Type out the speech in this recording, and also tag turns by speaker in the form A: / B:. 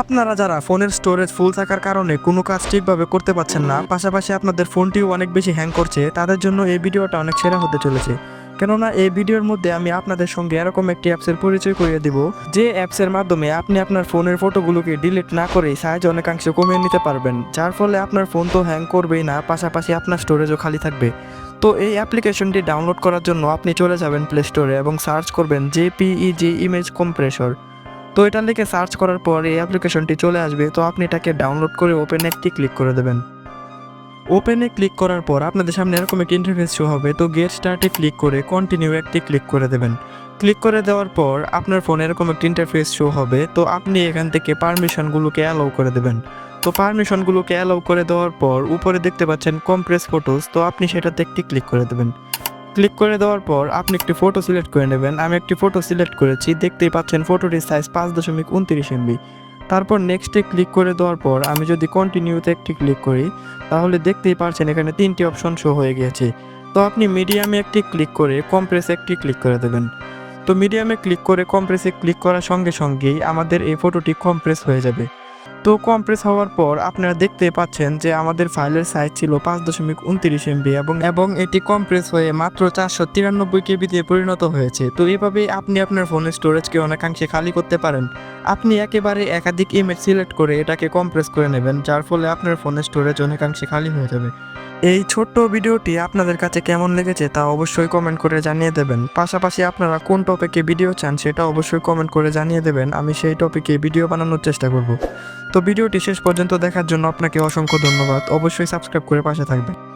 A: আপনারা যারা ফোনের স্টোরেজ ফুল থাকার কারণে কোনো কাজ ঠিকভাবে করতে পারছেন না, পাশাপাশি আপনাদের ফোনটিও অনেক বেশি হ্যাং করছে, তাদের জন্য এই ভিডিওটা অনেক সেরা হতে চলেছে। কেননা এই ভিডিওর মধ্যে আমি আপনাদের সঙ্গে এরকম একটি অ্যাপসের পরিচয় করিয়ে দিব, যে অ্যাপসের মাধ্যমে আপনি আপনার ফোনের ফটোগুলোকে ডিলিট না করেই সাইজ অনেকাংশে কমিয়ে নিতে পারবেন, যার ফলে আপনার ফোন তো হ্যাং করবেই না, পাশাপাশি আপনার স্টোরেজও খালি থাকবে। তো এই অ্যাপ্লিকেশনটি ডাউনলোড করার জন্য আপনি চলে যাবেন প্লে স্টোরে এবং সার্চ করবেন জেপিইজি ইমেজ কম্প্রেসর তো এটা লিখে সার্চ করার পর এই অ্যাপ্লিকেশনটি চলে আসবে। তো আপনি এটাকে ডাউনলোড করে ওপেন একটি ক্লিক করে দেবেন। ওপেনে ক্লিক করার পর আপনাদের সামনে এরকম একটি ইন্টারফেস শো হবে। তো গেট স্টার্টে ক্লিক করে কন্টিনিউ একটি ক্লিক করে দেবেন। ক্লিক করে দেওয়ার পর আপনার ফোনে এরকম একটি ইন্টারফেস শো হবে। তো আপনি এখান থেকে পারমিশনগুলোকে অ্যালাউ করে দেবেন। তো পারমিশনগুলোকে অ্যালাউ করে দেওয়ার পর উপরে দেখতে পাচ্ছেন কমপ্রেস ফটোস তো আপনি সেটাতে একটি ক্লিক করে দেবেন। ক্লিক করে দেওয়ার পর আপনি একটি ফটো সিলেক্ট করে নেবেন। আমি একটি ফটো সিলেক্ট করেছি। দেখতেই পাচ্ছেন ফটোটির সাইজ পাঁচ দশমিক উনত্রিশ এমবি তারপর নেক্সটে ক্লিক করে দেওয়ার পর আমি যদি কন্টিনিউতে একটি ক্লিক করি, তাহলে দেখতেই পাচ্ছেন এখানে তিনটি অপশন শো হয়ে গিয়েছে। তো আপনি মিডিয়ামে একটি ক্লিক করে কম্প্রেসে একটি ক্লিক করে দেবেন। তো মিডিয়ামে ক্লিক করে কম্প্রেসে ক্লিক করার সঙ্গে সঙ্গেই আমাদের এই ফটোটি কম্প্রেস হয়ে যাবে। তো কম্প্রেস হওয়ার পর আপনারা দেখতে পাচ্ছেন যে আমাদের ফাইলের সাইজ ছিল পাঁচ দশমিক উনত্রিশ এমবি এবং এবং এটি কম্প্রেস হয়ে মাত্র চারশো তিরানব্বই কেবিতে পরিণত হয়েছে। তো এভাবেই আপনি আপনার ফোনের স্টোরেজকে অনেকাংশে খালি করতে পারেন। আপনি একেবারে একাধিক ইমেজ সিলেক্ট করে এটাকে কম্প্রেস করে নেবেন, যার ফলে আপনার ফোনের স্টোরেজ অনেকাংশে খালি হয়ে যাবে। এই ছোট্ট ভিডিওটি আপনাদের কাছে কেমন লেগেছে তা অবশ্যই কমেন্ট করে জানিয়ে দেবেন। পাশাপাশি আপনারা কোন টপিকে ভিডিও চান সেটা অবশ্যই কমেন্ট করে জানিয়ে দেবেন। আমি সেই টপিকে ভিডিও বানানোর চেষ্টা করব। তো ভিডিওটি শেষ পর্যন্ত দেখার জন্য আপনাকে অসংখ্য ধন্যবাদ। অবশ্যই সাবস্ক্রাইব করে পাশে থাকবেন।